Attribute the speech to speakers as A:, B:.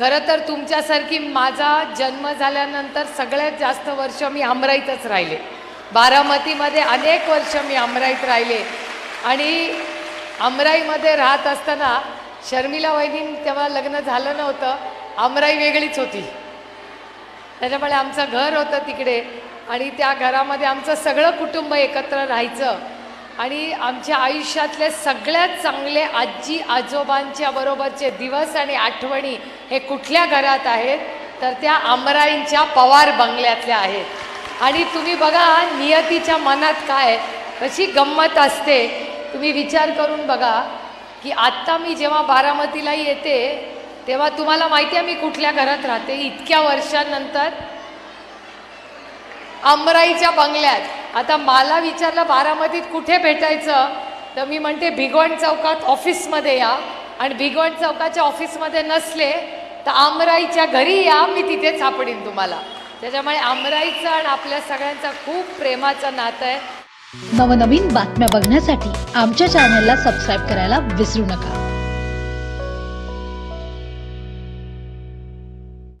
A: खरं तर तुमच्यासारखी माझा जन्म झाल्यानंतर सगळ्यात जास्त वर्ष मी अमराईतच राहिले. बारामतीमध्ये अनेक वर्ष मी अमराईत राहिले. आणि अमराईमध्ये राहत असताना शर्मिला वहिनी तेव्हा लग्न झालं नव्हतं अमराई वेगळीच होती. त्याच्यामुळे आमचं घर होतं तिकडे आणि त्या घरामध्ये आमचं सगळं कुटुंब एकत्र राहायचं. आणि आमच्या आयुष्यातले सगळ्यात चांगले आजी आजोबांच्या बरोबरचे दिवस आणि आठवणी हे कुठल्या घरात आहेत? तर त्या अमराईंच्या पवार बंगल्यातल्या आहेत. आणि तुम्ही बघा नियतीच्या मनात काय कशी गंमत असते. तुम्ही विचार करून बघा की आत्ता मी जेव्हा बारामतीला येते तेव्हा तुम्हाला माहिती आहे मी कुठल्या घरात राहते? इतक्या वर्षांनंतर अमराईच्या बंगल्यात. आता मला विचारलं बारामतीत कुठे भेटायचं? तर मी म्हणते भिगवण चौकात ऑफिसमध्ये या. आणि भिगवण चौकाच्या ऑफिसमध्ये नसले तर आमराईच्या घरी या मी तिथे सापडीन तुम्हाला. त्याच्यामुळे आमराईचं आणि आपल्या सगळ्यांचा खूप प्रेमाचं नातं आहे.
B: नवनवीन बातम्या बघण्यासाठी आमच्या चॅनलला सबस्क्राईब करायला विसरू नका.